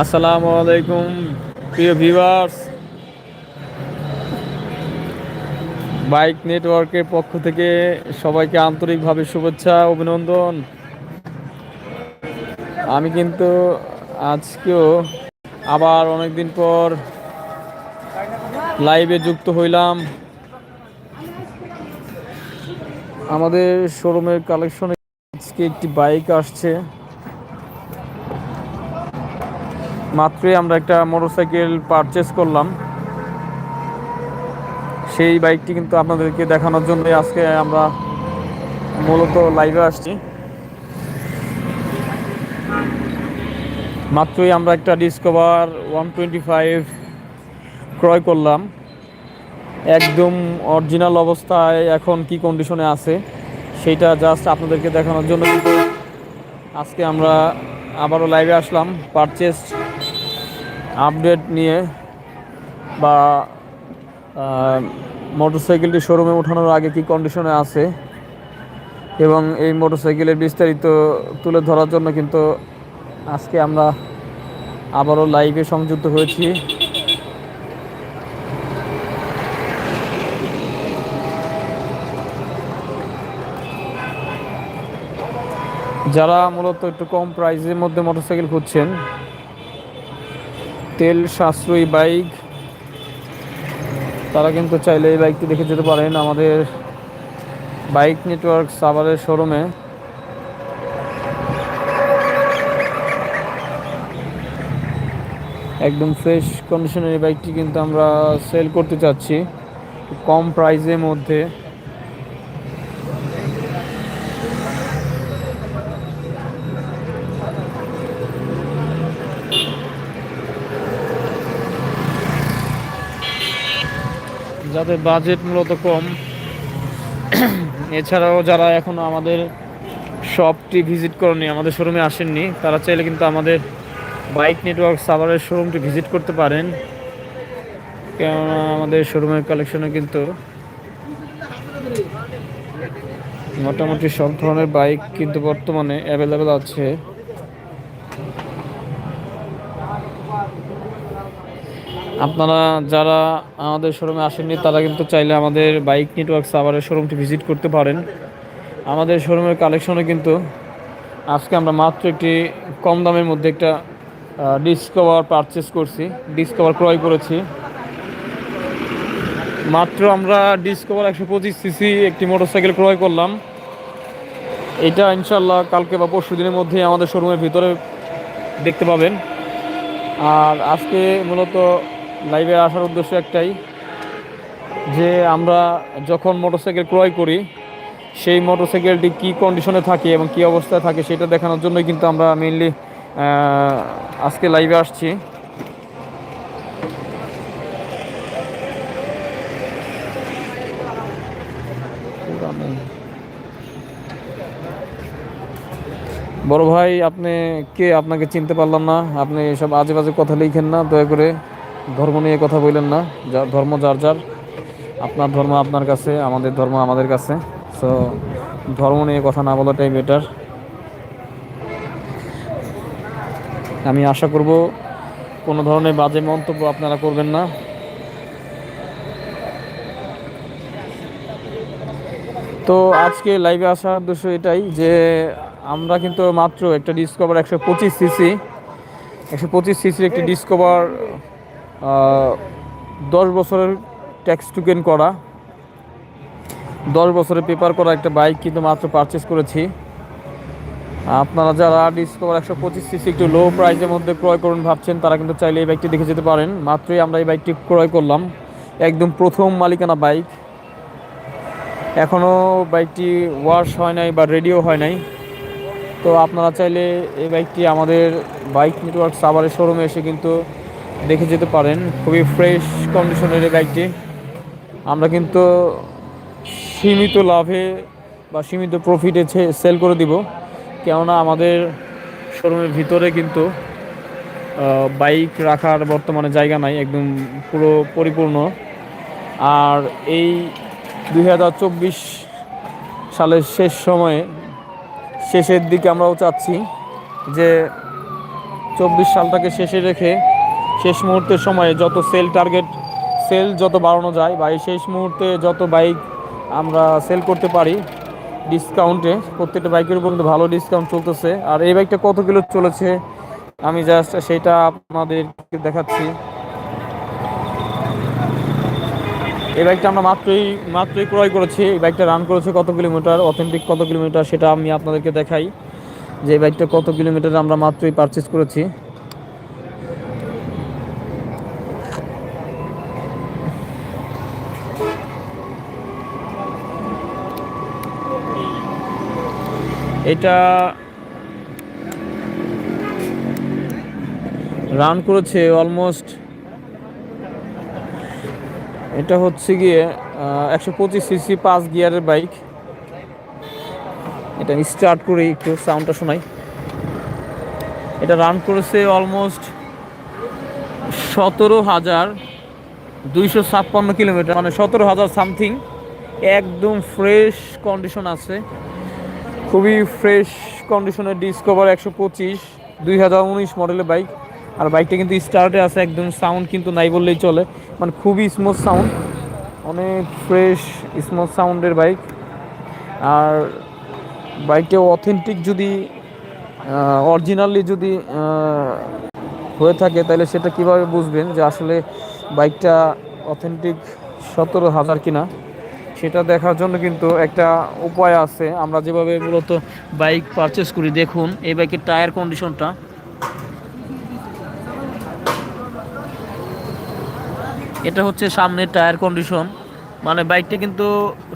আসসালামু আলাইকুম, প্রিয় ভিউয়ার্স। বাইক নেটওয়ার্কের পক্ষ থেকে সবাইকে আন্তরিকভাবে শুভেচ্ছা, অভিনন্দন। আমি কিন্তু আজকেও আবার অনেকদিন পর লাইভে যুক্ত হইলাম। আমাদের শোরুমের কালেকশনে আজকে একটি বাইক আসছে। মাত্রই আমরা একটা মোটরসাইকেল পারচেস করলাম। সেই বাইকটি কিন্তু আপনাদেরকে দেখানোর জন্য আজকে আমরা মূলত লাইভে আসছি। মাত্রই আমরা একটা ডিসকভার ওয়ান টোয়েন্টি ফাইভ ক্রয় করলাম। একদম অরিজিনাল অবস্থায় এখন কি কন্ডিশনে আছে সেইটা জাস্ট আপনাদেরকে দেখানোর জন্য। আজকে আমরা আবারও লাইভে আসলাম পারচেস আপডেট নিয়ে বা মোটরসাইকেলটি শোরুমে ওঠানোর আগে কি কন্ডিশনে আছে? এবং এই মোটরসাইকেলের বিস্তারিত তুলে ধরার জন্য কিন্তু আজকে আমরা আবারও লাইভে সংযুক্ত হয়েছি। যারা মূলত একটু কম প্রাইসের মধ্যে মোটরসাইকেল খুঁজছেন তেল, সাশ্রয়ী বাইক। তারা কিন্তু চাইলে এই বাইকটি দেখে যেতে পারেন আমাদের বাইক নেটওয়ার্ক সাভারের শোরুমে। একদম ফ্রেশ কন্ডিশনের এই বাইকটি কিন্তু আমরা সেল করতে চাচ্ছি, কম প্রাইসের মধ্যে। যাদের বাজেট মূলত কম। এছাড়াও যারা এখনও আমাদের শপটি ভিজিট করেনি, আমাদের শোরুমে আসেননি, তারা চাইলে কিন্তু আমাদের বাইক নেটওয়ার্ক সাভারের শোরুমটি ভিজিট করতে পারেন। কেননা আমাদের শোরুমের কালেকশনে কিন্তু মোটামুটি সব ধরনের বাইক কিন্তু বর্তমানে অ্যাভেলেবেল আছে। আপনারা যারা আমাদের শোরুমে আসেননি, তারা কিন্তু চাইলে আমাদের বাইক নেটওয়ার্ক সাভারের শোরুমটি ভিজিট করতে পারেন। আমাদের শোরুমের কালেকশনে কিন্তু আজকে আমরা মাত্র একটি কম দামের মধ্যে একটা ডিসকভার পারচেস করছি ডিসকভার ক্রয় করেছি। মাত্র আমরা ডিসকভার একশো পঁচিশ সিসি একটি মোটরসাইকেল ক্রয় করলাম। এটা ইনশাল্লাহ কালকে বা পরশু দিনের মধ্যে আমাদের শোরুমের ভিতরে দেখতে পাবেন। আর আজকে মূলত লাইভে আসার উদ্দেশ্য একটাই যে আমরা যখন মোটরসাইকেল ক্রয় করি, সেই মোটরসাইকেলটি কি কন্ডিশনে থাকে এবং কি অবস্থায় থাকে সেটা দেখানোর জন্যই কিন্তু আমরা মেইনলি আজকে লাইভে আসছি। বড় ভাই, আপনি কে? আপনাকে চিনতে পারলাম না। আপনি সব আজে বাজে কথা লিখেন না, দয়া করে। ধর্ম নিয়ে কথা বললেন না। যা ধর্ম যার যার, আপনার ধর্ম আপনার কাছে, আমাদের ধর্ম আমাদের কাছে। সো ধর্ম নিয়ে কথা না বলাটাই বেটার আমি আশা করব কোনো ধরনের বাজে মন্তব্য আপনারা করবেন না। তো আজকে লাইভে আসার উদ্দেশ্য এটাই যে, আমরা কিন্তু মাত্র একটা ডিসকভার একশো পঁচিশ সিসি একশো পঁচিশ সিসির একটি ডিসকভার দশ বছরের ট্যাক্স টুকেন করা। দশ বছরের পেপার করা একটা বাইক কিন্তু মাত্র পারচেস করেছি। আপনারা যারা ডিসকভার একশো পঁচিশ সিসি একটু লো প্রাইসের মধ্যে ক্রয় করুন ভাবছেন, তারা কিন্তু চাইলে এই বাইকটি দেখে যেতে পারেন। মাত্রই আমরা এই বাইকটি ক্রয় করলাম। একদম প্রথম মালিকানা বাইক এখনও বাইকটি ওয়াশ হয় নাই বা রেডিও হয় নাই। তো আপনারা চাইলে এই বাইকটি আমাদের বাইক নেটওয়ার্ক সাভারের শোরুমে এসে কিন্তু দেখে যেতে পারেন। খুবই ফ্রেশ কন্ডিশনের এই বাইকটি আমরা কিন্তু সীমিত লাভে বা সীমিত প্রফিটে সেল করে দিব। কেননা আমাদের শোরুমের ভিতরে কিন্তু বাইক রাখার বর্তমানে জায়গা নাই, একদম পুরো পরিপূর্ণ। আর এই দু হাজার চব্বিশ সালের শেষ সময়ে, শেষের দিকে আমরাও চাচ্ছি যে চব্বিশ সালটাকে শেষে রেখে শেষ মুহূর্তের সময়ে যত সেল টার্গেট সেল যত বাড়ানো যায় বা এই শেষ মুহূর্তে যত বাইক আমরা সেল করতে পারি ডিসকাউন্টে প্রত্যেকটা বাইকের উপর কিন্তু ভালো ডিসকাউন্ট চলতেছে। আর এই বাইকটা কত কিলো চলেছে? আমি জাস্ট সেটা আপনাদেরকে দেখাচ্ছি। এই বাইকটা আমরা মাত্রই মাত্রই ক্রয় করেছি। এই বাইকটা রান করেছে কত কিলোমিটার? অথেন্টিক কত কিলোমিটার? সেটা আমি আপনাদেরকে দেখাই। যে এই বাইকটা কত কিলোমিটার আমরা মাত্রই পারচেস করেছি। এটা রান করেছে অলমোস্ট এটা হচ্ছে গিয়ে একশো পঁচিশ সিসি পাঁচ গিয়ারের বাইক এটা আমি স্টার্ট করি একটু সাউন্ডটা শোনাই। এটা রান করেছে অলমোস্ট সতেরো হাজার দুইশো ছাপ্পান্ন কিলোমিটার মানে সতেরো হাজার সামথিং একদম ফ্রেশ কন্ডিশন আছে। খুবই ফ্রেশ কন্ডিশনের ডিসকভার একশো পঁচিশ, দুই হাজার উনিশ মডেলের বাইক আর বাইকটা কিন্তু স্টার্টে আছে, একদম সাউন্ড কিন্তু নাই বললেই চলে। মানে খুবই স্মুথ সাউন্ড অনেক ফ্রেশ স্মুথ সাউন্ডের বাইক আর বাইকটা অথেন্টিক যদি অরিজিনালি যদি হয়ে থাকে, তাহলে সেটা কীভাবে বুঝবেন যে আসলে বাইকটা অথেন্টিক সতেরো হাজার কিনা? সেটা দেখার জন্য কিন্তু একটা উপায় আছে। আমরা যেভাবে মূলত বাইক পারচেস করি, দেখুন, এই বাইকের টায়ার কন্ডিশনটা এটা হচ্ছে সামনের টায়ার কন্ডিশন মানে বাইকটা কিন্তু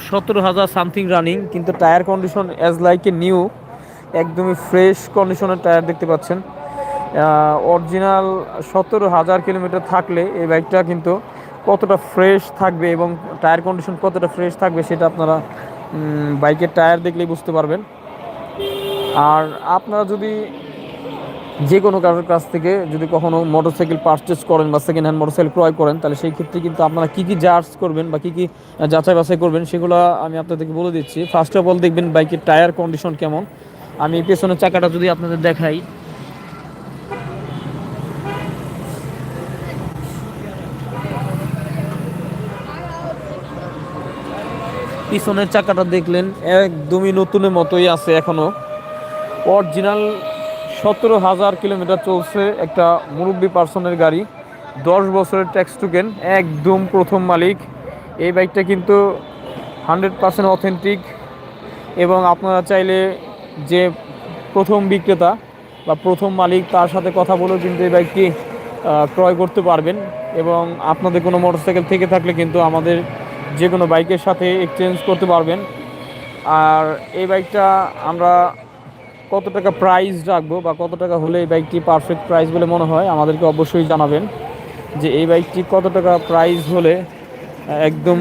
সতেরো হাজার সামথিং রানিং কিন্তু tyre condition as like a new একদমই ফ্রেশ কন্ডিশনের টায়ার দেখতে পাচ্ছেন। অরিজিনাল সতেরো হাজার কিলোমিটার থাকলে এই বাইকটা কিন্তু কতটা ফ্রেশ থাকবে এবং টায়ার কন্ডিশন কতটা ফ্রেশ থাকবে সেটা আপনারা বাইকের টায়ার দেখলেই বুঝতে পারবেন। আর আপনারা যদি যে কোনো কারোর কাছ থেকে যদি কখনো মোটরসাইকেল পারচেস করেন বা সেকেন্ড হ্যান্ড মোটরসাইকেল ক্রয় করেন, তাহলে সেই ক্ষেত্রে কিন্তু আপনারা কী কী জার্জ করবেন বা কী কী যাচাই বাছাই করবেন সেগুলো আমি আপনাদেরকে বলে দিচ্ছি। ফার্স্ট অফ অল দেখবেন বাইকের টায়ার কন্ডিশন কেমন। আমি পেছনের চাকাটা যদি আপনাদের দেখাই পিছনের চাকাটা দেখলেন একদমই নতুনের মতোই আছে এখনও অরিজিনাল সতেরো হাজার কিলোমিটার চলছে একটা মুরব্বী পার্সনের গাড়ি। দশ বছরের ট্যাক্স টুকেন একদম প্রথম মালিক। এই বাইকটা কিন্তু হান্ড্রেড পার্সেন্ট অথেন্টিক এবং আপনারা চাইলে যে প্রথম বিক্রেতা বা প্রথম মালিক তার সাথে কথা বলেও কিন্তু এই বাইকটি ক্রয় করতে পারবেন। এবং আপনাদের কোনো মোটরসাইকেল থেকে থাকলে কিন্তু আমাদের যে কোনো বাইকের সাথে এক্সচেঞ্জ করতে পারবেন। আর এই বাইকটা আমরা কত টাকা প্রাইস রাখব বা কত টাকা হলে এই বাইকটি পারফেক্ট প্রাইস বলে মনে হয়, আমাদেরকে অবশ্যই জানাবেন যে এই বাইকটি কত টাকা প্রাইস হলে একদম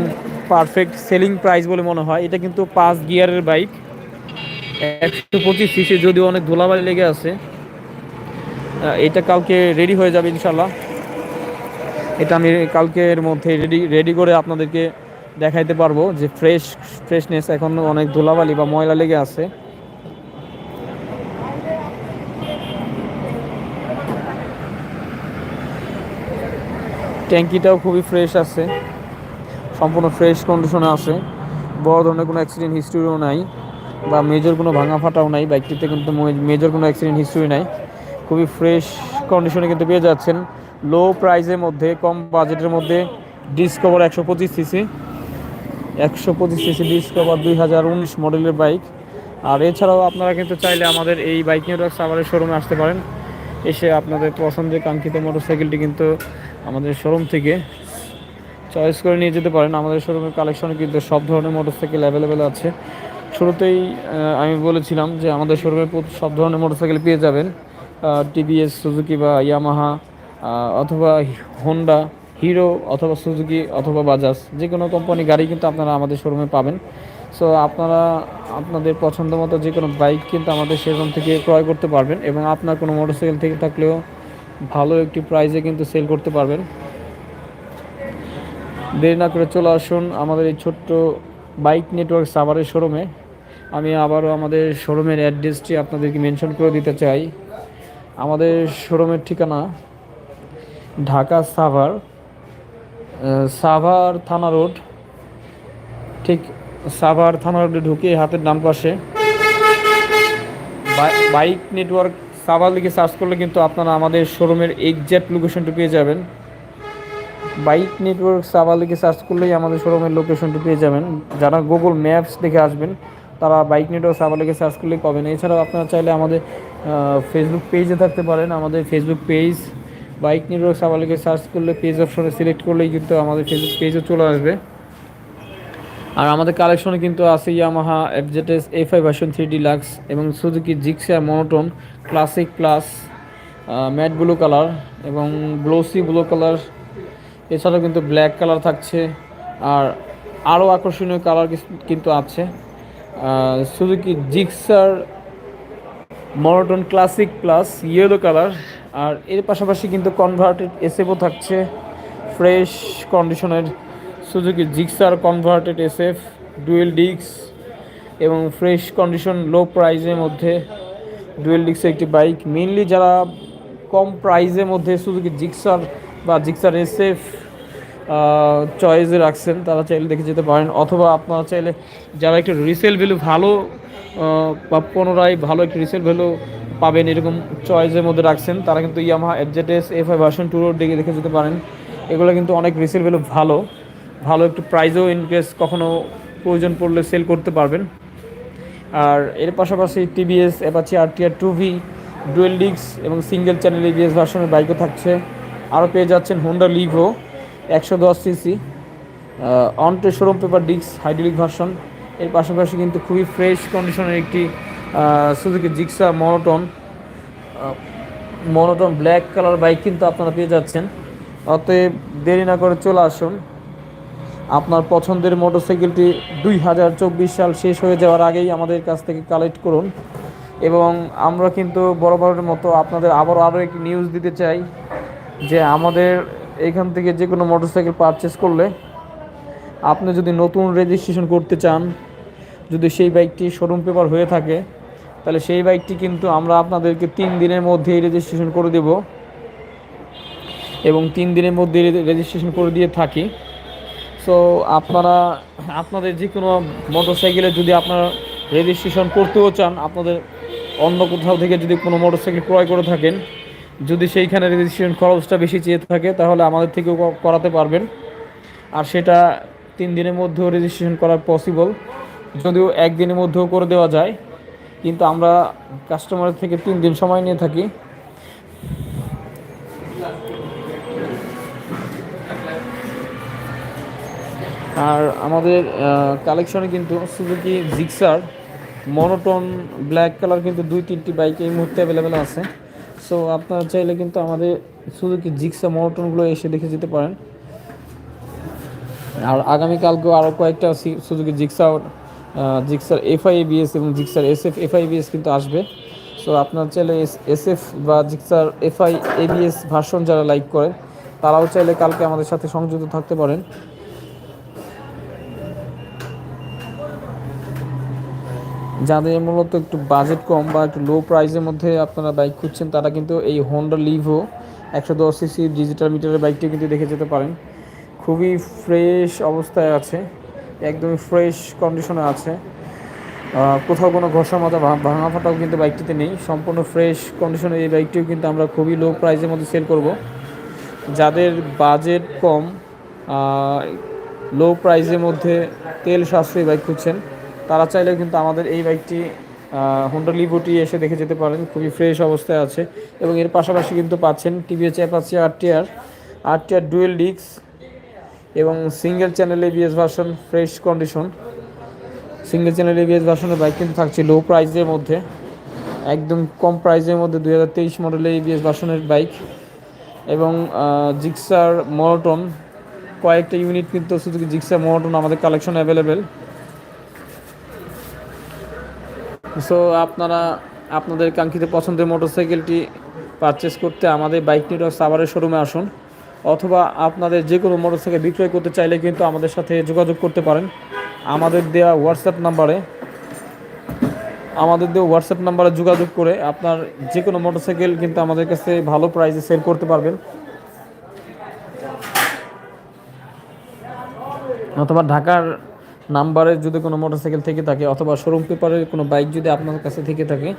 পারফেক্ট সেলিং প্রাইস বলে মনে হয়। এটা কিন্তু পাঁচ গিয়ারের বাইক। একশো পঁচিশ সিসি যদিও অনেক ধুলাবালি লেগে আছে। এটা কালকে রেডি হয়ে যাবে ইনশাল্লাহ এটা আমি কালকের মধ্যে রেডি রেডি করে আপনাদেরকে দেখাইতে পারব যে ফ্রেশ ফ্রেশনেস এখন অনেক ধুলাবালি বা ময়লা লেগে আছে। ট্যাঙ্কিটাও খুবই ফ্রেশ আছে। সম্পূর্ণ ফ্রেশ কন্ডিশনে আছে। বড় ধরনের কোনো অ্যাক্সিডেন্ট হিস্ট্রিও নাই বা মেজর কোনো ভাঙা ফাটাও নাই। বাইকটিতে কিন্তু মেজর কোনো অ্যাক্সিডেন্ট হিস্ট্রি নাই। খুবই ফ্রেশ কন্ডিশনে কিন্তু পেয়ে যাচ্ছেন। লো প্রাইসের মধ্যে, কম বাজেটের মধ্যে ডিসকভার একশো পঁচিশ সিসি একশো পঁচিশ সিসি ডিসকভার দুই হাজার উনিশ মডেলের বাইক আর এছাড়াও আপনারা কিন্তু চাইলে আমাদের এই বাইক নেটওয়ার্ক সাভারের শোরুমে আসতে পারেন। এসে আপনাদের পছন্দের কাঙ্ক্ষিত মোটরসাইকেলটি কিন্তু আমাদের শোরুম থেকে চয়েস করে নিয়ে যেতে পারেন। আমাদের শোরুমের কালেকশনে কিন্তু সব ধরনের মোটরসাইকেল অ্যাভেলেবেল আছে। শুরুতেই আমি বলেছিলাম যে আমাদের শোরুমে সব ধরনের মোটরসাইকেল পেয়ে যাবেন। টিভিএস সুজুকি বা ইয়ামাহা অথবা হোন্ডা হিরো অথবা সুজুকি অথবা বাজাজ, যে কোনো কোম্পানি গাড়ি কিন্তু আপনারা আমাদের শোরুমে পাবেন। সো আপনারা আপনাদের পছন্দ মতো যে কোনো বাইক কিন্তু আমাদের শোরুম থেকে ক্রয় করতে পারবেন এবং আপনার কোনো মোটরসাইকেল থেকে থাকলেও ভালো একটি প্রাইসে কিন্তু সেল করতে পারবেন। দেরি না করে চলে আসুন আমাদের এই ছোট্ট বাইক নেটওয়ার্ক সাভারের শোরুমে আমি আবারও আমাদের শোরুমের অ্যাড্রেসটি আপনাদেরকে মেনশন করে দিতে চাই। আমাদের শোরুমের ঠিকানা ঢাকা সাভার সাভার থানা রোড, ঠিক সাভার থানা রোডে ঢুকে হাতের ডান পাশে। বাইক নেটওয়ার্ক সাভার লিখে সার্চ করলে কিন্তু আপনারা আমাদের শোরুমের এক্স্যাক্ট লোকেশনটি পেয়ে যাবেন। বাইক নেটওয়ার্ক সাভার লিখে সার্চ করলেই আমাদের শোরুমের লোকেশনটি পেয়ে যাবেন। যারা গুগল ম্যাপস দেখে আসবেন, তারা বাইক নেটওয়ার্ক সাভার লিখে সার্চ করলেই পাবেন। এছাড়াও আপনারা চাইলে আমাদের ফেসবুক পেজে থাকতে পারেন। আমাদের ফেসবুক পেজ বাইক সাভার লিখে সার্চ করলে পেজ অপশনে সিলেক্ট করলেই কিন্তু আমাদের ফেসবুক পেজও চলে আসবে। আর আমাদের কালেকশনে কিন্তু আছে Yamaha FZS A five version three deluxe এবং Suzuki Gixxer monotone classic plus matte blue colour এবং গ্লোসি ব্লু কালার এছাড়াও কিন্তু ব্ল্যাক কালার থাকছে আর আরও আকর্ষণীয় কালার কিন্তু আছে Suzuki Gixxer monotone classic plus yellow colour আর এর পাশাপাশি কিন্তু কনভার্টেড এসএফও থাকছে। ফ্রেশ কন্ডিশনের Suzuki Gixxer converted SF dual ডিক্স এবং ফ্রেশ কন্ডিশন লো প্রাইজের মধ্যে ডুয়েল ডিক্সের একটি বাইক মেনলি যারা কম প্রাইজের মধ্যে সুজুকি জিক্সার বা জিক্সার এসএফ চয়েসে রাখছেন, তারা চাইলে দেখে যেতে পারেন। অথবা আপনারা চাইলে যারা একটু রিসেল ভ্যালু ভালো বা পুনরায় ভালো একটু রিসেল ভ্যালু পাবেন এরকম চয়েসের মধ্যে রাখছেন, তারা কিন্তু Yamaha FZS F I version টুরোর দিকে দেখে যেতে পারেন। এগুলো কিন্তু অনেক রিসেল ভ্যালু ভালো। ভালো একটু প্রাইজও ইনকেস কখনও প্রয়োজন পড়লে সেল করতে পারবেন। আর এর পাশাপাশি TVS Apache R TR two V dual ডিক্স এবং সিঙ্গেল চ্যানেল এবিএস ভার্সনের বাইকও থাকছে। আরও পেয়ে যাচ্ছেন হোন্ডা লিভো একশো দশ সিসি অনটে শোরুম পেপার ডিক্স হাইড্রোলিক ভার্সন এর পাশাপাশি কিন্তু খুবই ফ্রেশ কন্ডিশনের একটি Suzuki Gixxer monotone monotone black colour bike কিন্তু আপনারা পেয়ে যাচ্ছেন। অতএব দেরি না করে চলে আসুন। আপনার পছন্দের মোটরসাইকেলটি দুই হাজার চব্বিশ সাল শেষ হয়ে যাওয়ার আগেই আমাদের কাছ থেকে কালেক্ট করুন। এবং আমরা কিন্তু বরাবরের মতো আপনাদের আবারও আরও একটি নিউজ দিতে চাই যে আমাদের এখান থেকে যে কোনো মোটরসাইকেল পারচেস করলে আপনি যদি নতুন রেজিস্ট্রেশন করতে চান, যদি সেই বাইকটি শোরুম পেপার হয়ে থাকে তাহলে সেই বাইকটি কিন্তু আমরা আপনাদেরকে তিন দিনের মধ্যেই রেজিস্ট্রেশন করে দেব। এবং তিন দিনের মধ্যে রেজিস্ট্রেশন করে দিয়ে থাকি। সো আপনারা, আপনাদের যে কোনো মোটর সাইকেলে যদি আপনারা রেজিস্ট্রেশন করতেও চান, আপনাদের অন্য কোথাও থেকে যদি কোনো মোটর সাইকেল ক্রয় করে থাকেন, যদি সেইখানে রেজিস্ট্রেশন খরচটা বেশি চেয়ে থাকে, তাহলে আমাদের থেকেও করাতে পারবেন। আর সেটা তিন দিনের মধ্যেও রেজিস্ট্রেশন করার পসিবল যদিও একদিনের মধ্যেও করে দেওয়া যায়। কিন্তু আমরা কাস্টমারের থেকে তিন দিন সময় নিয়ে থাকি। আর আমাদের কালেকশনে কিন্তু Suzuki Gixxer monotone black colour কিন্তু দুই, তিনটি বাইক এই মুহূর্তে অ্যাভেলেবেল আছে। সো আপনারা চাইলে কিন্তু আমাদের সুজুকি জিক্সা মনোটনগুলো এসে দেখে যেতে পারেন। আর আগামীকালকেও আরও কয়েকটা Suzuki Gixxer Gixxer FI ABS এবং Gixxer S F FI ABS কিন্তু আসবে। সো আপনার চাইলে এস এফ বা জিক্সার এফআই এবিএস ভার্সন যারা লাইক করেন তারাও চাইলে কালকে আমাদের সাথে সংযুক্ত থাকতে পারেন। যাদের মূলত একটু বাজেট কম বা একটু লো প্রাইসের মধ্যে আপনারা বাইক খুঁজছেন, তারা কিন্তু এই হন্ডা লিভো একশো দশ সিসি ডিজিটাল মিটারের বাইকটি কিন্তু দেখে যেতে পারেন। খুবই ফ্রেশ অবস্থায় আছে। একদমই ফ্রেশ কন্ডিশনে আছে। কোথাও কোনো ঘষা মাথা ভাঙা ফাটাও কিন্তু বাইকটিতে নেই। সম্পূর্ণ ফ্রেশ কন্ডিশনে এই বাইকটিও কিন্তু আমরা খুবই লো প্রাইসের মধ্যে সেল করব। যাদের বাজেট কম লো প্রাইসের মধ্যে তেল সাশ্রয়ী বাইক খুঁজছেন, তারা চাইলেও কিন্তু আমাদের এই বাইকটি হোন্ডা লিভোটি এসে দেখে যেতে পারেন। খুবই ফ্রেশ অবস্থায় আছে এবং এর পাশাপাশি কিন্তু পাচ্ছেন TVS Apache R TR R TR dual ডিক্স এবং single channel ABS version fresh condition single channel ABS ভার্সনের বাইক কিন্তু থাকছে লো প্রাইসের মধ্যে। একদম কম প্রাইসের মধ্যে দুই হাজার তেইশ মডেলের এবিএস ভার্সনের বাইক এবং জিক্সার মনোটন কয়েকটা ইউনিট কিন্তু শুধু জিক্সার মনোটন আমাদের কালেকশন অ্যাভেলেবেল সো আপনারা, আপনাদের কাঙ্ক্ষিত পছন্দের মোটরসাইকেলটি পারচেস করতে আমাদের বাইক নিয়ে সাভারের শোরুমে আসুন। অথবা আপনাদের যে কোনো মোটরসাইকেল বিক্রয় করতে চাইলে কিন্তু আমাদের সাথে যোগাযোগ করতে পারেন। আমাদের দেওয়া হোয়াটসঅ্যাপ নাম্বারে আমাদের দেওয়া হোয়াটসঅ্যাপ নাম্বারে যোগাযোগ করে আপনার যে কোনো মোটরসাইকেল কিন্তু আমাদের কাছে ভালো প্রাইসে সেল করতে পারবেন। অথবা ঢাকার নাম্বারে যদি কোনো মোটরসাইকেল থেকে থাকে অথবা শোরুম পেপারের কোনো বাইক যদি আপনার কাছে থেকে থাকে,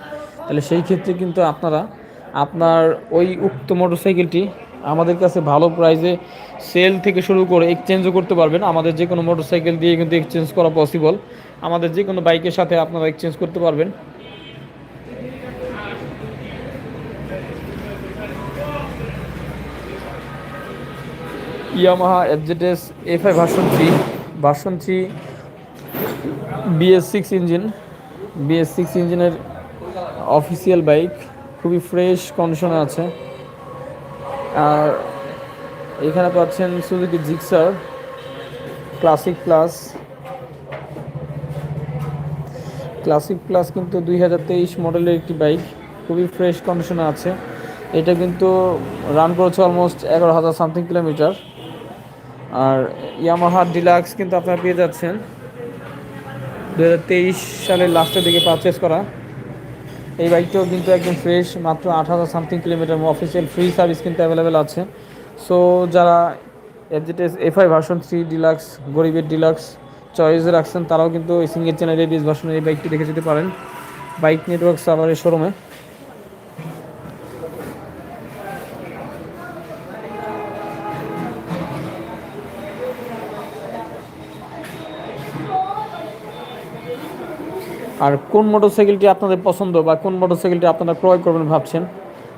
তাহলে সেই ক্ষেত্রে কিন্তু আপনারা আপনার ওই উক্ত মোটরসাইকেলটি আমাদের কাছে ভালো প্রাইসে সেল থেকে শুরু করে এক্সচেঞ্জও করতে পারবেন। আমাদের যে কোনো মোটরসাইকেল দিয়ে কিন্তু এক্সচেঞ্জ করা পসিবল আমাদের যে কোনো বাইকের সাথে আপনারা এক্সচেঞ্জ করতে পারবেন। Yamaha FZS F I version three version three BS six engine BS six ইঞ্জিনের অফিসিয়াল বাইক খুবই ফ্রেশ কন্ডিশনে আছে। আর এখানে পাচ্ছেন Suzuki Gixxer, classic plus. Classic plus কিন্তু দুই হাজার তেইশ মডেলের একটি বাইক, খুবই ফ্রেশ কন্ডিশনে আছে। এটা কিন্তু রান করেছে অলমোস্ট এগারো হাজার সামথিং কিলোমিটার আর ইয়ামাহা ডিলাক্স কিন্তু আপনারা পেয়ে যাচ্ছেন। দু হাজার তেইশ সালের লাস্টের দিকে পারচেস করা। এই বাইকটাও কিন্তু একদম ফ্রেশ মাত্র আট হাজার something kilometre official free service কিন্তু অ্যাভেলেবেল আছে। সো যারা FZS F I version three deluxe গরিবের ডিলাক্স চয়েস রাখছেন, তারাও কিন্তু এই সিঙ্গেল চ্যানেল বিশ ভার্সনের এই বাইকটি দেখে যেতে পারেন। বাইক নেটওয়ার্ক সাভারের শোরুমে আর কোন মোটরসাইকেলটি আপনাদের পছন্দ বা কোন মোটরসাইকেলটি আপনারা ক্রয় করবেন ভাবছেন,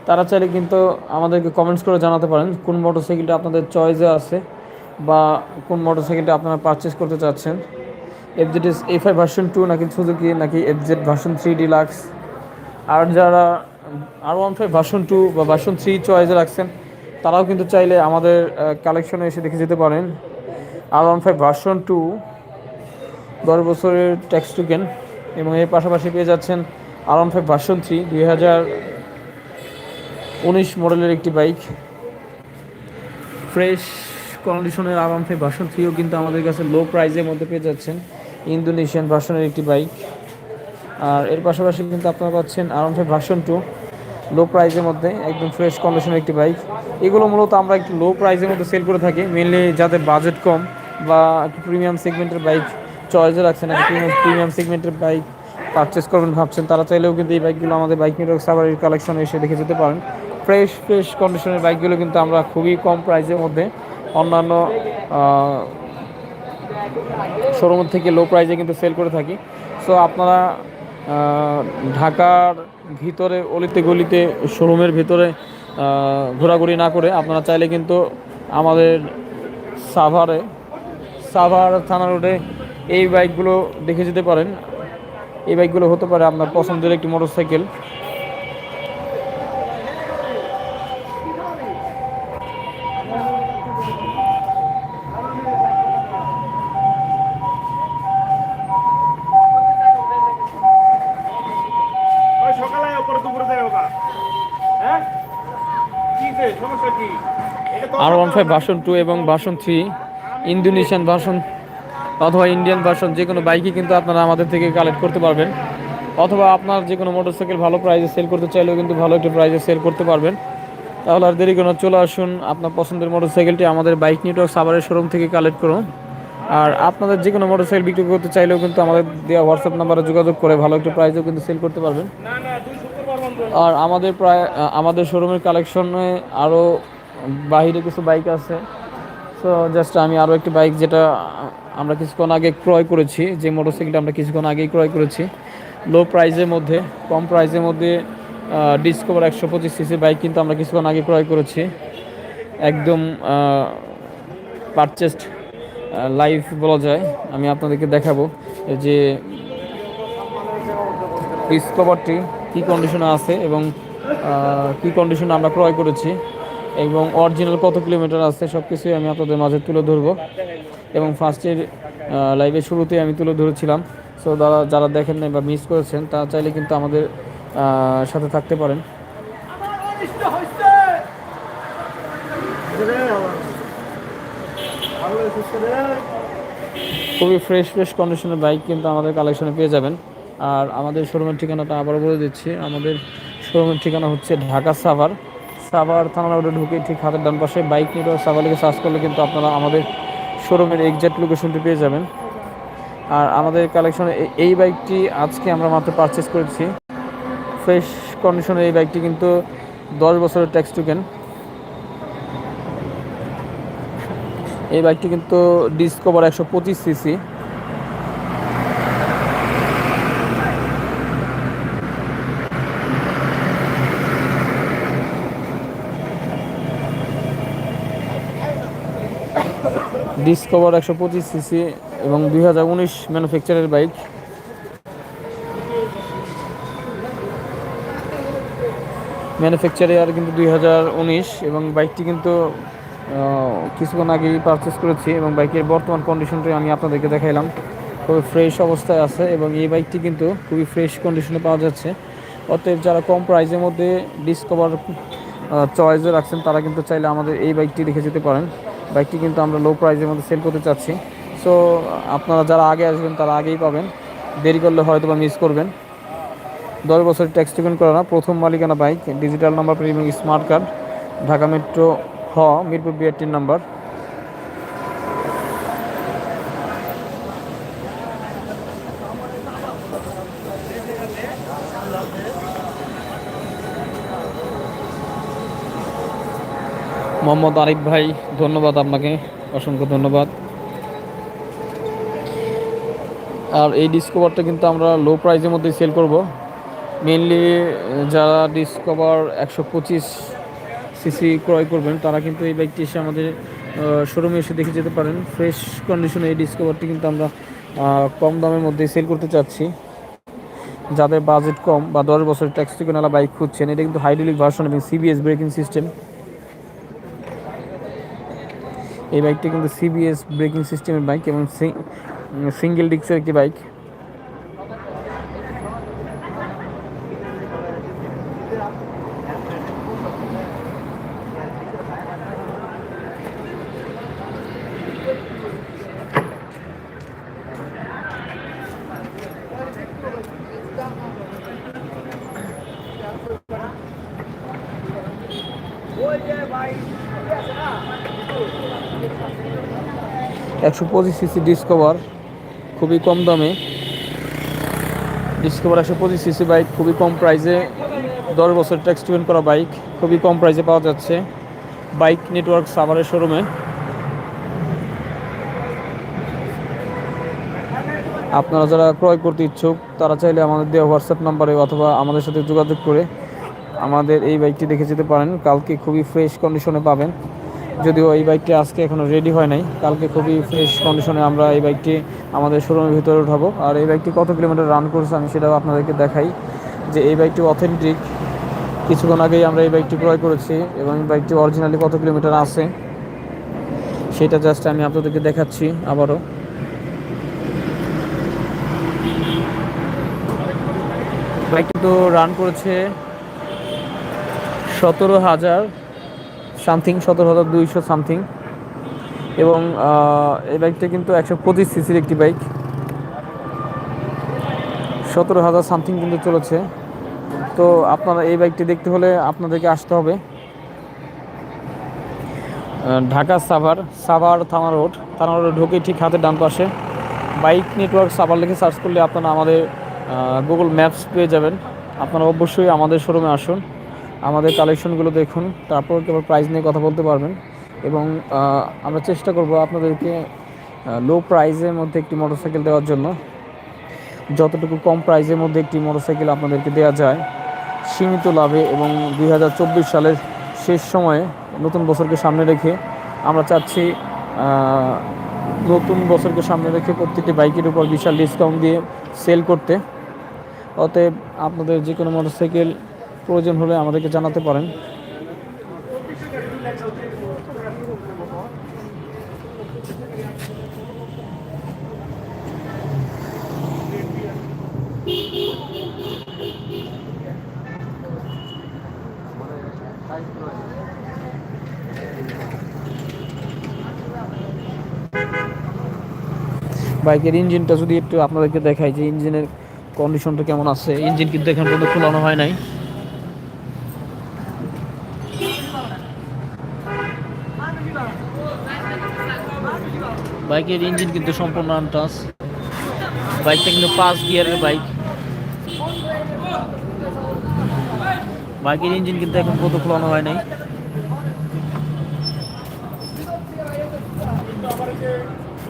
তারা চাইলে কিন্তু আমাদেরকে কমেন্টস করে জানাতে পারেন কোন মোটরসাইকেলটা আপনাদের চয়েসে আছে বা কোন মোটরসাইকেলটা আপনারা পারচেস করতে চাচ্ছেন। FZ S A five version two নাকি সুজুকি নাকি এফজেড ভার্সন থ্রি ডিলাক্স আর যারা R one five version two বা ভার্সন থ্রি চয়েসে রাখছেন, তারাও কিন্তু চাইলে আমাদের কালেকশনে এসে দেখে যেতে পারেন। R one five version two দশ বছরের ট্যাক্স টুকেন এবং এর পাশাপাশি পেয়ে যাচ্ছেন R one five version three দুই হাজার উনিশ মডেলের একটি বাইক ফ্রেশ কন্ডিশনের আর ওয়ান ফাইভ ভার্সন থ্রিও কিন্তু আমাদের কাছে লো প্রাইসের মধ্যে পেয়ে যাচ্ছেন ইন্দোনেশিয়ান ভার্সনের একটি বাইক আর এর পাশাপাশি কিন্তু আপনারা পাচ্ছেন R one five version two low প্রাইসের মধ্যে, একদম ফ্রেশ কন্ডিশনের একটি বাইক এগুলো মূলত আমরা একটু লো প্রাইসের মধ্যে সেল করে থাকি মেনলি যাদের বাজেট কম বা একটু প্রিমিয়াম সেগমেন্টের বাইক চয়েসে রাখছেন একটু প্রিমিয়াম সেগমেন্টের বাইক পারচেস করবেন ভাবছেন, তারা চাইলেও কিন্তু এই বাইকগুলো আমাদের বাইক নেটওয়ার্ক সাভারের কালেকশনে এসে দেখে যেতে পারেন। ফ্রেশ ফ্রেশ কন্ডিশনের বাইকগুলো কিন্তু আমরা খুবই কম প্রাইসের মধ্যে অন্যান্য শোরুম থেকে লো প্রাইসে কিন্তু সেল করে থাকি। সো আপনারা ঢাকার ভিতরে অলিতে গলিতে শোরুমের ভিতরে ঘোরাঘুরি না করে আপনারা চাইলে কিন্তু আমাদের সাভারে সাভার থানা রোডে এই বাইকগুলো দেখে যেতে পারেন। এই বাইকগুলো হতে পারে আপনার পছন্দের একটি মোটরসাইকেল। দুপুরে যাই ওকা হ্যাঁ? R one five version two এবং ভার্সন থ্রি ইন্দোনেশিয়ান ভার্সন অথবা ইন্ডিয়ান ভার্সন যে কোনো বাইকই কিন্তু আপনারা আমাদের থেকে কালেক্ট করতে পারবেন। অথবা আপনার যে কোনো মোটরসাইকেল ভালো প্রাইসে সেল করতে চাইলেও কিন্তু ভালো একটি প্রাইসে সেল করতে পারবেন। তাহলে আর দেরি কোনো চলে আসুন আপনার পছন্দের মোটরসাইকেলটি আমাদের বাইক নেটওয়ার্ক সাবারের শোরুম থেকে কালেক্ট করুন। আর আপনাদের যে কোনো মোটরসাইকেল বিক্রি করতে চাইলেও কিন্তু আমাদের দেওয়া হোয়াটসঅ্যাপ নাম্বারে যোগাযোগ করে ভালো একটি প্রাইসেও কিন্তু সেল করতে পারবেন। আর আমাদের প্রায় আমাদের শোরুমের কালেকশনে আরও বাইরে কিছু বাইক আছে। সো জাস্ট আমি আরও একটি বাইক যেটা আমরা কিছুক্ষণ আগে ক্রয় করেছি, যে মোটরসাইকেলটা আমরা কিছুক্ষণ আগেই ক্রয় করেছি। লো প্রাইসের মধ্যে, কম প্রাইসের মধ্যে ডিসকভার একশো পঁচিশ সিসি বাইক কিন্তু আমরা কিছুক্ষণ আগে ক্রয় করেছি। একদম পারচেসড লাইভ বলা যায়। আমি আপনাদেরকে দেখাবো যে ডিসকভারটি কী কন্ডিশনে আছে এবং কী কন্ডিশনে আমরা ক্রয় করেছি। এবং অরিজিনাল কত কিলোমিটার আছে সব কিছুই আমি আপনাদের মাঝে তুলে ধরবো। এবং ফার্স্টের লাইভের শুরুতে আমি তুলে ধরেছিলাম। সো যারা যারা দেখেন নাই বা মিস করেছেন, তারা চাইলে কিন্তু আমাদের সাথে থাকতে পারেন। খুবই ফ্রেশ ফ্রেশ কন্ডিশনের বাইক কিন্তু আমাদের কালেকশনে পেয়ে যাবেন। আর আমাদের শোরুমের ঠিকানাটা আবারও বলে দিচ্ছি। আমাদের শোরুমের ঠিকানা হচ্ছে ঢাকা সাভার। সাভার থানা রোডে ঢুকে ঠিক হাতের ডান পাশে বাইক নেটওয়ার্ক সাভার সার্চ করলে কিন্তু আপনারা আমাদের শোরুমের এক্সাক্ট লোকেশনটি পেয়ে যাবেন। আর আমাদের কালেকশনে এই বাইকটি আজকে আমরা মাত্র পারচেস করেছি। ফ্রেশ কন্ডিশনের এই বাইকটি কিন্তু দশ বছরের ট্যাক্স টুকেন এই বাইকটি কিন্তু ডিসকভার একশো পঁচিশ সিসি ডিসকভার একশো পঁচিশ সিসি এবং দুই হাজার উনিশ ম্যানুফ্যাকচারের বাইক। ম্যানুফ্যাকচার ইয়ার কিন্তু দুই হাজার উনিশ এবং বাইকটি কিন্তু কিছুক্ষণ আগেই পারচেস করেছি এবং বাইকের বর্তমান কন্ডিশনটি আমি আপনাদেরকে দেখাইলাম। খুবই ফ্রেশ অবস্থায় আছে এবং এই বাইকটি কিন্তু খুবই ফ্রেশ কন্ডিশনে পাওয়া যাচ্ছে। অতএব যারা কম প্রাইসের মধ্যে ডিসকভার চয়েসে রাখছেন, তারা কিন্তু চাইলে আমাদের এই বাইকটি দেখে যেতে পারেন। বাইকটি কিন্তু আমরা লো প্রাইসের মধ্যে সেল করতে চাচ্ছি। সো আপনারা যারা আগে আসবেন, তারা আগেই পাবেন। দেরি করলে হয়তো বা মিস করবেন। দশ বছর ট্যাক্স টিকেন করা না, প্রথম মালিকানা বাইক ডিজিটাল নাম্বার প্রিমিং স্মার্ট কার্ড ঢাকা মেট্রো হ, মিরপুর বিআরটির নাম্বার মোহাম্মদ আরিফ ভাই, ধন্যবাদ আপনাকে, অসংখ্য ধন্যবাদ। আর এই ডিসকভারটা কিন্তু আমরা লো প্রাইসের মধ্যে সেল করব। মেনলি যারা ডিসকভার একশো পঁচিশ সিসি ক্রয় করবেন, তারা কিন্তু এই বাইকটি এসে আমাদের শোরুমে এসে দেখে যেতে পারেন। ফ্রেশ কন্ডিশনে এই ডিসকভারটি কিন্তু আমরা কম দামের মধ্যে সেল করতে চাচ্ছি। যাদের বাজেট কম বা দশ বছর ট্যাক্স টিকেনালা বাইক খুঁজছেন, এটা কিন্তু হাইড্রোলিক ভার্সন এবং সিবিএস ব্রেকিং সিস্টেম এই বাইকটি কিন্তু সিবিএস ব্রেকিং সিস্টেমের বাইক এবং সিঙ্গেল ডিস্কের একটি বাইক একশো পঁচিশ সিসি ডিসকভার খুবই কম দামে। ডিসকভার একশো পঁচিশ সিসি বাইক খুবই কম প্রাইসে দশ বছর ট্যাক্স টিউন করা বাইক খুবই কম প্রাইসে পাওয়া যাচ্ছে। বাইক নেটওয়ার্ক সাভারের শোরুমে আপনারা যারা ক্রয় করতে ইচ্ছুক, তারা চাইলে আমাদের দেওয়া হোয়াটসঅ্যাপ নাম্বারে অথবা আমাদের সাথে যোগাযোগ করে আমাদের এই বাইকটি দেখে যেতে পারেন। কালকে খুবই ফ্রেশ কন্ডিশনে পাবেন। যদিও এই বাইকটি আজকে এখনও রেডি হয় নাই। কালকে খুবই ফ্রেশ কন্ডিশনে আমরা এই বাইকটি আমাদের শোরুমের ভিতরে উঠাবো। আর এই বাইকটি কত কিলোমিটার রান করছে আমি সেটাও আপনাদেরকে দেখাই। যে এই বাইকটি অথেন্টিক কিছুক্ষণ আগেই আমরা এই বাইকটি ক্রয় করেছি এবং এই বাইকটি অরিজিনালি কত কিলোমিটার আছে, সেটা জাস্ট আমি আপনাদেরকে দেখাচ্ছি আবারও। বাইকটি তো রান করেছে সতেরো হাজার সামথিং সতেরো হাজার দুইশো সামথিং। এবং এই বাইকটা কিন্তু একশো পঁচিশ সিসির একটি বাইক। সতেরো হাজার সামথিং কিন্তু চলেছে। তো আপনারা এই বাইকটি দেখতে হলে আপনাদেরকে আসতে হবে। ঢাকা সাভার সাভার থানা রোড। থানা রোড ঢুকে ঠিক হাতের ডান পাশে। বাইক নেটওয়ার্ক সাভার লিখে সার্চ করলে আপনারা আমাদের গুগল ম্যাপস পেয়ে যাবেন। আপনারা অবশ্যই আমাদের শোরুমে আসুন। আমাদের কালেকশনগুলো দেখুন, তারপর কেবল প্রাইস নিয়ে কথা বলতে পারবেন। এবং আমরা চেষ্টা করব আপনাদেরকে লো প্রাইজের মধ্যে একটি মোটরসাইকেল দেওয়ার জন্য। যতটুকু কম প্রাইজের মধ্যে একটি মোটরসাইকেল আপনাদেরকে দেওয়া যায়, সীমিত লাভে এবং দু হাজার চব্বিশ সালের শেষ সময়ে নতুন বছরকে সামনে রেখে আমরা চাচ্ছি নতুন বছরকে সামনে রেখে প্রত্যেকটি বাইকের উপর বিশাল ডিসকাউন্ট দিয়ে সেল করতে। অতএব আপনাদের যে কোনো মোটরসাইকেল প্রয়োজন হলে আমাদেরকে জানাতে পারেন। বাইকের ইঞ্জিনটা যদি একটু আপনাদেরকে দেখাই যে ইঞ্জিনের কন্ডিশনটা কেমন আছে। ইঞ্জিন কিন্তু এখন পর্যন্ত খোলানো হয় নাই। বাইকের ইঞ্জিন কিন্তু সম্পূর্ণ আনটাস বাইকটা কিন্তু পাঁচ গিয়ারের বাইক। বাইকের ইঞ্জিন কিন্তু এখন কত খোলানো হয় নাই।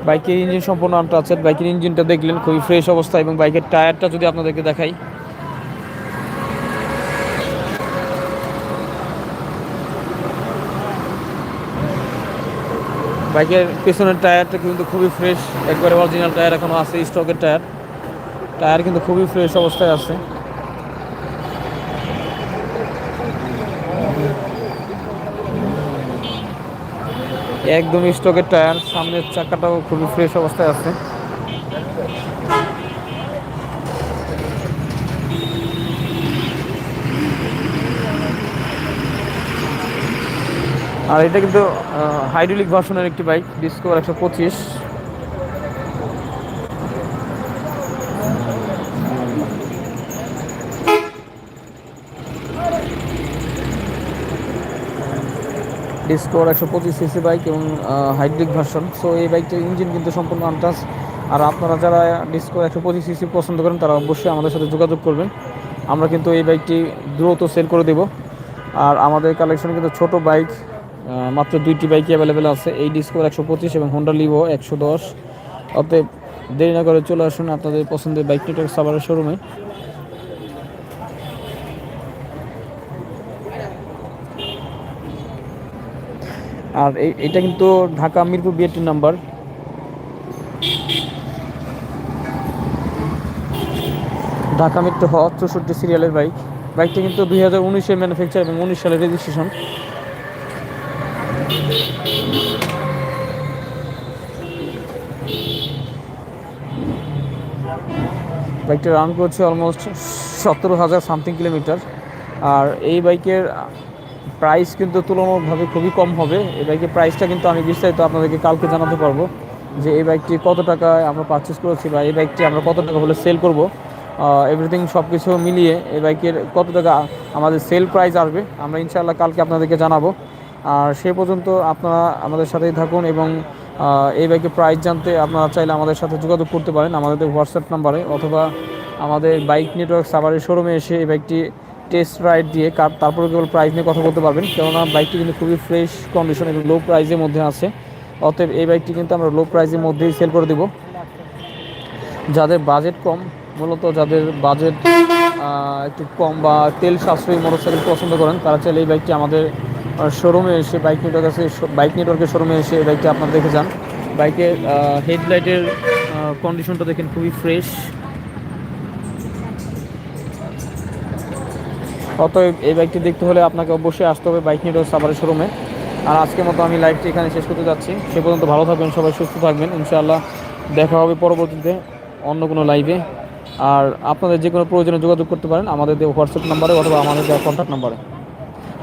বাইকের ইঞ্জিন সম্পূর্ণ আনটাচেড। বাইকের ইঞ্জিনটা দেখলেন খুবই ফ্রেশ অবস্থা এবং বাইকের টায়ারটা যদি আপনাদেরকে দেখাই। বাইকের পেছনের টায়ারটা কিন্তু খুবই ফ্রেশ একবারে অরিজিনাল টায়ার এখনও আছে স্টকের টায়ার। টায়ার কিন্তু খুবই ফ্রেশ অবস্থায় আছে। একদম স্টকের টায়ার, সামনের চাকাটাও খুবই ফ্রেশ অবস্থায় আছে। আর এটা কিন্তু হাইড্রোলিক ভার্সনের একটি বাইক ডিসকভার একশো পঁচিশ। ডিসকভার একশো পঁচিশ সিসি বাইক এবং হাইড্রিক ভার্সন সো এই বাইকটির ইঞ্জিন কিন্তু সম্পূর্ণ আনটাস আর আপনারা যারা ডিসকভার একশো পঁচিশ সিসি পছন্দ করেন, তারা অবশ্যই আমাদের সাথে যোগাযোগ করবেন। আমরা কিন্তু এই বাইকটি দ্রুত সেল করে দেব। আর আমাদের কালেকশনে কিন্তু ছোট বাইক মাত্র দুইটি বাইকই অ্যাভেলেবেল আছে। এই ডিসকভার একশো পঁচিশ এবং হোন্ডা লিভো একশো দশ। অতএব দেরি না করে চলে আসুন আপনাদের পছন্দের বাইক নেটওয়ার্ক সাভারের শোরুমে আর এটা কিন্তু ঢাকা মিরপুর বিএটির নাম্বার ঢাকা মেট্রো হ চৌষট্টি সিরিয়ালের বাইক বাইকটা কিন্তু দুই হাজার উনিশের ম্যানুফ্যাকচার এবং উনিশ সালের রেজিস্ট্রেশন বাইকটা রান করছে অলমোস্ট সতেরো হাজার সামথিং কিলোমিটার আর এই বাইকের প্রাইস কিন্তু তুলনামূলকভাবে খুবই কম হবে। এই বাইকের প্রাইসটা কিন্তু আমি বিস্তারিত আপনাদেরকে কালকে জানাতে পারব যে এই বাইকটি কত টাকায় আমরা পারচেস করেছি বা এই বাইকটি আমরা কত টাকা হলে সেল করব। এভরিথিং সব কিছু মিলিয়ে এই বাইকের কত টাকা আমাদের সেল প্রাইস আসবে, আমরা ইনশাআল্লাহ কালকে আপনাদেরকে জানাব। আর সে পর্যন্ত আপনারা আমাদের সাথেই থাকুন এবং এই বাইকের প্রাইস জানতে আপনারা চাইলে আমাদের সাথে যোগাযোগ করতে পারেন। আমাদের হোয়াটসঅ্যাপ নাম্বারে অথবা আমাদের বাইক নেটওয়ার্ক সাভারের শোরুমে এসে এই বাইকটি টেস্ট রাইড দিয়ে কার, তারপরে কেবল প্রাইস নিয়ে কথা বলতে পারবেন। কেননা বাইকটি কিন্তু খুবই ফ্রেশ কন্ডিশন এবং লো প্রাইসের মধ্যে আছে। অতএব এই বাইকটি কিন্তু আমরা লো প্রাইসের মধ্যেই সেল করে দেবো। যাদের বাজেট কম, মূলত যাদের বাজেট একটু কম বা তেল সাশ্রয়ী মোটরসাইকেল পছন্দ করেন, তারা চাইলে এই বাইকটি আমাদের শোরুমে এসে বাইক নেটওয়ার্ক আছে বাইক নেটওয়ার্কের শোরুমে এসে বাইকটি আপনারা দেখে যান। বাইকের হেডলাইটের কন্ডিশনটা দেখেন খুবই ফ্রেশ অতএব এই বাইকটি দেখতে হলে আপনাকে অবশ্যই আসতে হবে বাইক নেটওয়ার্ক সাভারের শোরুমে আর আজকের মতো আমি লাইভটি এখানে শেষ করতে যাচ্ছি। সে পর্যন্ত ভালো থাকবেন, সবাই সুস্থ থাকবেন। ইনশাআল্লাহ দেখা হবে পরবর্তীতে অন্য কোনো লাইভে আর আপনাদের যে কোনো প্রয়োজনে যোগাযোগ করতে পারেন আমাদের হোয়াটসঅ্যাপ নাম্বারে অথবা আমাদের কন্ট্যাক্ট নাম্বারে